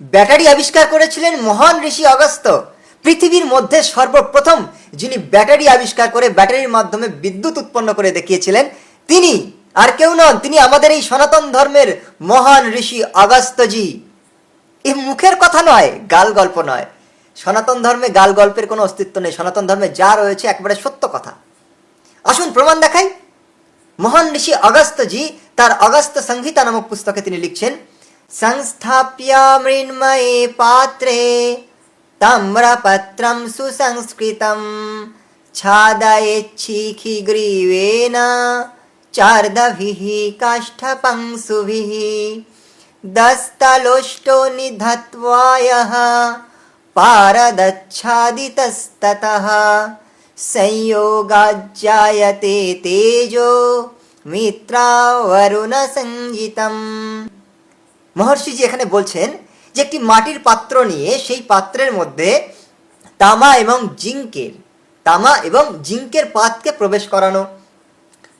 Battery আবিষ্কার করেছিলেন মহান ঋষি অগস্ত পৃথিবীর মধ্যে সর্বপ্রথম যিনি ব্যাটারি আবিষ্কার করে ব্যাটারির মাধ্যমে বিদ্যুৎ উৎপন্ন করে দেখিয়েছিলেন, তিনি। আর কেউ নন, তিনি আমাদের এই সনাতন ধর্মের মহান ঋষি অগস্ত্যজি। এ মুখের কথা নয়, গাল গল্প নয়। সনাতন ধর্মে গাল গল্পের কোনো অস্তিত্ব নেই। সনাতন ধর্মে যা রয়েছে একবারে সত্য কথা। আসুন প্রমাণ দেখাই। মহান ঋষি অগস্ত্যজি তার অগস্ত সংহিতা নামক পুস্তকে তিনি লিখছেন संस्थाप्य मृण्मये पात्रे तम्रपत्रं सुसंस्कृतं। छादयेच्छीखिग्रीवेण चार्दभिः काष्ठपंसुभिः दस्तलोष्टो निधत्वा यः पारदच्छादितस्ततः। संयोगाज्जायते तेजो मित्रावरुणसञ्ज्ञितम् মহর্ষিজি এখানে বলছেন যে একটি মাটির পাত্র নিয়ে সেই পাত্রের মধ্যে তামা এবং জিঙ্কের, তামা এবং জিঙ্কের পাতকে প্রবেশ করানো,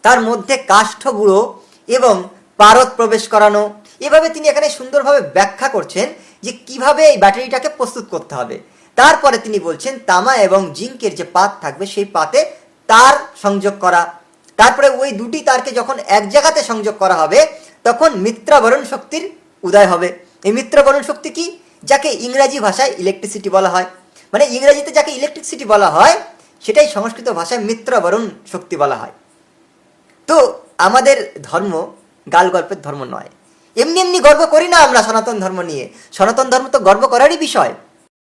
তার মধ্যে কাষ্ঠ গুঁড়ো এবং পারদ প্রবেশ করানো। এভাবে তিনি এখানে সুন্দরভাবে ব্যাখ্যা করছেন যে কীভাবে এই ব্যাটারিটাকে প্রস্তুত করতে হবে। তারপরে তিনি বলছেন তামা এবং জিঙ্কের যে পাত থাকবে সেই পাতে তার সংযোগ করা। তারপরে ওই দুটি তারকে যখন এক জায়গাতে সংযোগ করা হবে, তখন মিত্রাবরণ শক্তির উদয় হবে। এই মিত্রকরণ শক্তি কি? যাকে ইংরাজি ভাষায় ইলেকট্রিসিটি বলা হয়। মানে ইংরাজিতে যাকে ইলেকট্রিসিটি বলা হয়, সেটাই সংস্কৃত ভাষায় মিত্রবরণ শক্তি বলা হয়। তো আমাদের ধর্ম গাল গল্পের ধর্ম নয়। এমনি এমনি গর্ব করি না আমরা সনাতন ধর্ম নিয়ে। সনাতন ধর্ম তো গর্ব করারই বিষয়।